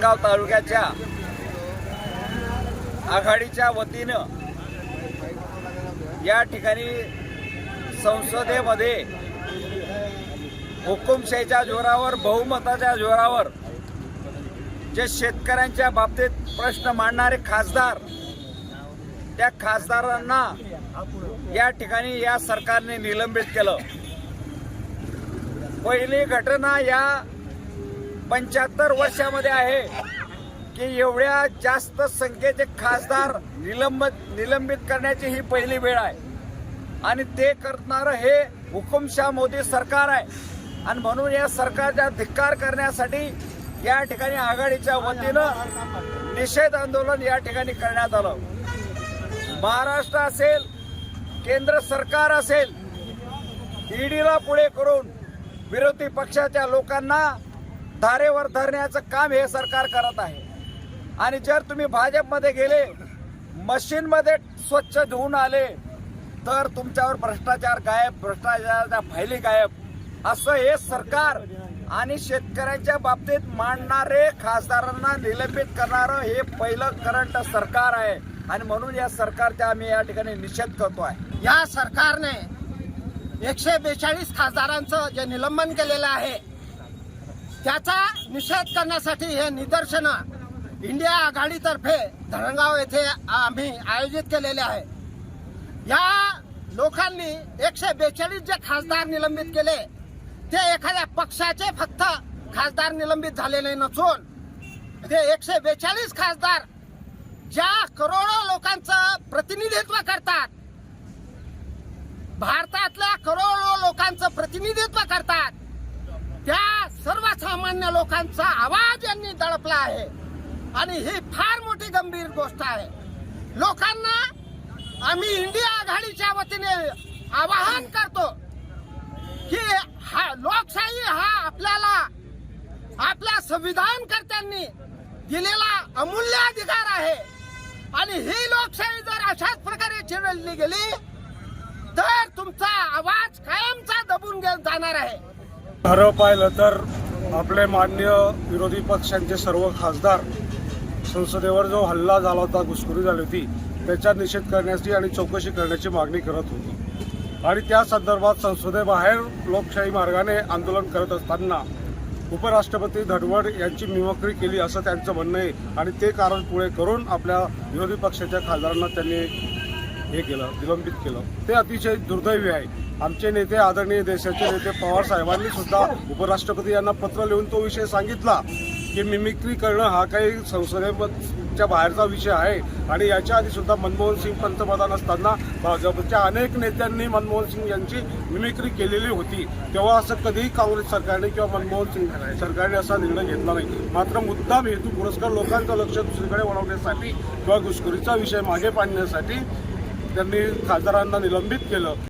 धरणगाव तालुक्याच्या आघाडीच्या वतीनं या ठिकाणी संसदेमध्ये हुकुमशाहीच्या जोरावर बहुमताच्या जोरावर जे शेतकऱ्यांच्या बाबतीत प्रश्न मांडणारे खासदार त्या खासदारांना या ठिकाणी या सरकारने निलंबित केलं. पहिली घटना या पंच्याहत्तर वर्षामध्ये आहे की एवढ्या जास्त संख्येचे खासदार निलंबित निलंबित करण्याची ही पहिली वेळ आहे. आणि ते करणारं हे हुकुमशाह मोदी सरकार आहे. आणि म्हणून या सरकारचा धिक्कार करण्यासाठी या ठिकाणी आघाडीच्या वतीनं निषेध आंदोलन या ठिकाणी करण्यात आलं. महाराष्ट्र असेल केंद्र सरकार असेल ईडीला पुढे करून विरोधी पक्षाच्या लोकांना धारेवर धरण्याचं काम हे सरकार करत आहे. आणि जर तुम्ही भाजपमध्ये गेले मशीनमध्ये स्वच्छ धुवून आले तर तुमच्यावर भ्रष्टाचार गायब भ्रष्टाचाराच्या फायली गायब. असं हे सरकार आणि शेतकऱ्यांच्या बाबतीत मांडणारे खासदारांना निलंबित करणारं हे पहिलं करंट सरकार आहे. आणि म्हणून या सरकारचा आम्ही या ठिकाणी निषेध करतो आहे. या सरकारने एकशे बेचाळीस खासदारांचं जे निलंबन केलेलं आहे त्याचा निषेध करण्यासाठी हे निदर्शनं इंडिया आघाडीतर्फे धरणगाव येथे आम्ही आयोजित केलेले आहे. या लोकांनी एकशे बेचाळीस जे खासदार निलंबित केले ते एखाद्या पक्षाचे फक्त खासदार निलंबित झालेले नसून ते एकशे बेचाळीस खासदार ज्या करोडो लोकांचं प्रतिनिधित्व करतात भारतातल्या करोडो लोकांचं प्रतिनिधित्व करतात. सर्वसामान्य लोकांचा आवाज यांनी दडपला आहे. आणि ही फार मोठी गंभीर गोष्ट आहे. लोकांना आम्ही इंडिया आघाडीच्या वतीने आवाहन करतो की हा लोकशाही हा आपल्याला आपल्या संविधानकर्त्यांनी दिलेला अमूल्य अधिकार आहे. आणि ही लोकशाही जर अशाच प्रकारे चिरडली गेली तर तुमचा आवाज कायमचा दबून जाणार आहे. खरं पाहिलं तर आपले मान्य विरोधी पक्षांचे सर्व खासदार संसदेवर जो हल्ला झाला होता घुसखोरी झाली होती त्याचा निषेध करण्याची आणि चौकशी करण्याची मागणी करत होती. आणि त्या संदर्भात संसदेबाहेर लोकशाही मार्गाने आंदोलन करत असताना उपराष्ट्रपती धडवड यांची मिमक्री केली असं त्यांचं म्हणणं आहे. आणि ते कारण पुढे करून आपल्या विरोधी पक्षाच्या खासदारांना त्यांनी हे केलं निलंबित केलं. ते अतिशय दुर्दैवी आहे. आमचे नेते आदरणीय देशाचे नेते पवार साहेबांनी सुद्धा उपराष्ट्रपती यांना पत्र लिहून तो विषय सांगितला की मिमिक्री करणं हा काही संसदेच्या बाहेरचा विषय आहे. आणि याच्या आधी सुद्धा मनमोहन सिंग पंतप्रधान असताना भाजपच्या अनेक नेत्यांनी मनमोहन सिंग यांची मिमिक्री केलेली होती. तेव्हा असं कधीही काँग्रेस सरकारने किंवा मनमोहन सिंग सरकारने असा निर्णय घेतला नाही. मात्र मुद्दाम हेतू पुरस्कार लोकांचं लक्ष दुसरीकडे वळवण्यासाठी किंवा घुसखोरीचा विषय मागे पाडण्यासाठी त्यांनी खासदारांना निलंबित केलं.